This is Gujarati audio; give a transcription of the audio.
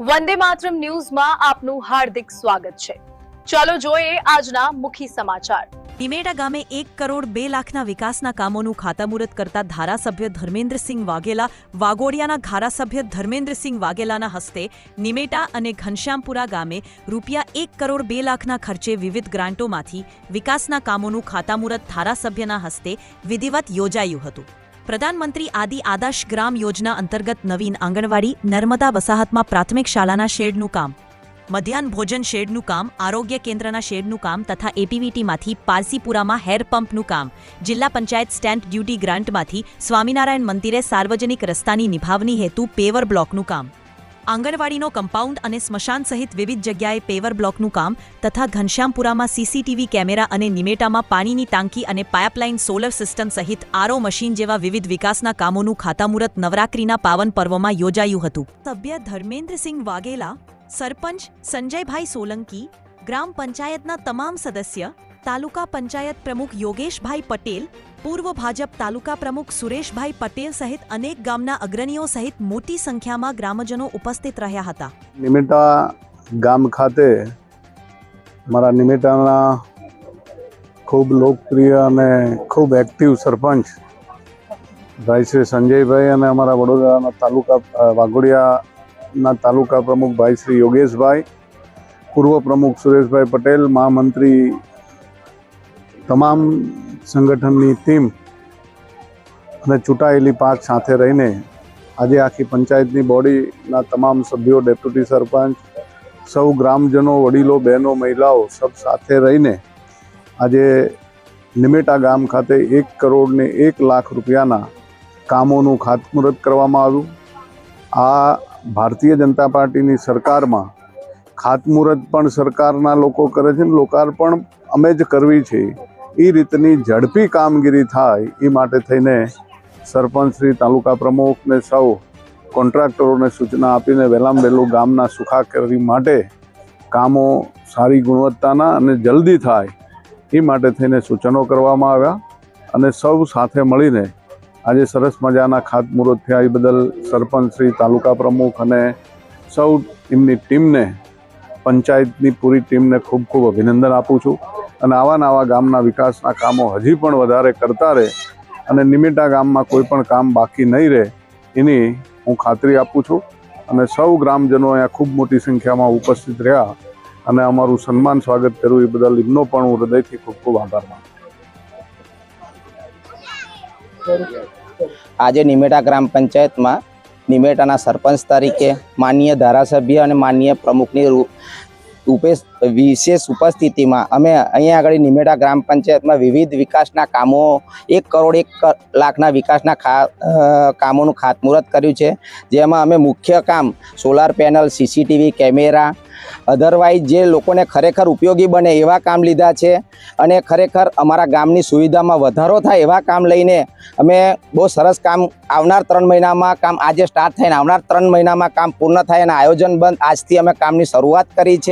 વંદે માતરમ ન્યૂઝમાં આપનું હાર્દિક સ્વાગત છે. ચાલો જોઈએ આજના મુખ્ય સમાચાર. ટીમેડા ગામે એક કરોડ બે લાખના વિકાસના કામોનું ખાતામુહૂર્ત કરતા ધારાસભ્ય ધર્મેન્દ્રસિંહ વાઘેલા વાગોડિયાના ધારાસભ્ય ધર્મેન્દ્રસિંહ વાઘેલાના હસ્તે નિમેટા અને ઘનશ્યામપુરા ગામે રૂપિયા એક કરોડ બે લાખના ખર્ચે વિવિધ ગ્રાન્ટોમાંથી વિકાસના કામોનું ખાતામુહૂર્ત ધારાસભ્યના હસ્તે વિધિવત યોજાયું હતું. પ્રધાનમંત્રી આદિ આદાશ ગ્રામ યોજના અંતર્ગત નવીન આંગણવાડી, નર્મદા વસાહતમાં પ્રાથમિક શાળાના શેડનું કામ, મધ્યાહન ભોજન શેડનું કામ, આરોગ્ય કેન્દ્રના શેડનું કામ તથા એપીવીટીમાંથી પારસીપુરામાં હેર પંપનું કામ, જિલ્લા પંચાયત સ્ટેમ્પ ડ્યુટી ગ્રાન્ટમાંથી સ્વામિનારાયણ મંદિરે સાર્વજનિક રસ્તાની નિભાવણી હેતુ પેવર બ્લોકનું કામ. આંગણવાડીનો કમ્પાઉન્ડ અને સ્મશાન સહિત વિવિધ જગ્યાએ પેવર બ્લોકનું કામ તથા ઘનશ્યામપુરામાં સીસીટીવી કેમેરા અને નિમેટામાં પાણીની ટાંકી અને પાઇપલાઇન સોલર સિસ્ટમ સહિત આરો મશીન જેવા વિવિધ વિકાસના કામોનું ખાતામુહૂર્ત નવરાત્રીના પાવન પર્વમાં યોજાયું હતું. સભ્ય ધર્મેન્દ્રસિંહ વાઘેલા, સરપંચ સંજયભાઈ સોલંકી, ગ્રામ પંચાયતના તમામ સદસ્ય તાલુકા પંચાયત પ્રમુખ યોગેશભાઈ પટેલ, પૂર્વ ભાજપ તાલુકા પ્રમુખ સુરેશભાઈ પટેલ સહિત અનેક ગામના અગ્રણીઓ સહિત મોટી સંખ્યામાં ગ્રામજનો ઉપસ્થિત રહ્યા હતા. નિમેટા ગામ ખાતે મારા નિમેટાના ખૂબ લોકપ્રિય અને ખૂબ એક્ટિવ સરપંચ ભાઈ શ્રી સંજયભાઈ અને અમારા વડોદરાના તાલુકા વાઘોડિયાના તાલુકા પ્રમુખ ભાઈ શ્રી યોગેશભાઈ, પૂર્વ પ્રમુખ સુરેશભાઈ પટેલ, મહામંત્રી તમામ સંગઠનની ટીમ અને ચૂંટાયેલી પાંચ સાથે રહીને આજે આખી પંચાયતની બોડીના તમામ સભ્યો, ડેપ્યુટી સરપંચ, સૌ ગ્રામજનો, વડીલો, બહેનો, મહિલાઓ સબ સાથે રહીને આજે નિમેટા ગામ ખાતે એક કરોડને એક લાખ રૂપિયાના કામોનું ખાતમુહૂર્ત કરવામાં આવ્યું. આ ભારતીય જનતા પાર્ટીની સરકારમાં ખાતમુહૂર્ત પણ સરકારના લોકો કરે છે લોકાર્પણ અમે જ કરવી છે. એ રીતની ઝડપી કામગીરી થાય એ માટે થઈને સરપંચ શ્રી, તાલુકા પ્રમુખને સૌ કોન્ટ્રાક્ટરોને સૂચના આપીને વહેલામ વહેલું ગામના સુખાકારી માટે કામો સારી ગુણવત્તાના અને જલ્દી થાય એ માટે થઈને સૂચનો કરવામાં આવ્યા અને સૌ સાથે મળીને આજે સરસ મજાના ખાતમુહૂર્ત થયા એ બદલ સરપંચ શ્રી, તાલુકા પ્રમુખ અને સૌ એમની ટીમને, પંચાયતની પૂરી ટીમને ખૂબ ખૂબ અભિનંદન આપું છું. અને આવા નવા ગામના વિકાસના કામો હજી પણ વધારે કરતા રહે અને નિમિટા ગામમાં કોઈ પણ કામ બાકી નહીં રહે, એની હું ખાતરી આપું છું. અને સૌ ગ્રામજનો અહીંયા ખૂબ મોટી સંખ્યામાં ઉપસ્થિત રહ્યા અને અમારું સન્માન સ્વાગત કર્યું એ બદલ એમનો પણ હું હૃદયથી ખૂબ ખૂબ આભાર માનું આજે નિમેટા ગ્રામ પંચાયતમાં નિમેટાના સરપંચ તરીકે માન્ય ધારાસભ્ય અને માન્ય પ્રમુખની ઉપેશ, વિશેષ ઉપસ્થિતિમાં અમે અહીંયા આગળ નિમેડા ગ્રામ પંચાયતમાં વિવિધ વિકાસના કામો, એક કરોડ એક લાખના વિકાસના ખા કામોનું ખાતમુહૂર્ત કર્યું છે. જેમાં અમે મુખ્ય કામ solar panel, CCTV camera otherwise જે લોકોને ખરેખર ઉપયોગી બને એવા કામ લીધા છે. અને ખરેખર અમારા ગામની સુવિધામાં વધારો થાય એવા કામ લઈને અમે બહુ સરસ કામ આવનાર ત્રણ મહિનામાં કામ આજે સ્ટાર્ટ થઈને આવનાર ત્રણ મહિનામાં કામ પૂર્ણ થાય અને આયોજન બંધ આજથી અમે કામની શરૂઆત કરી છે.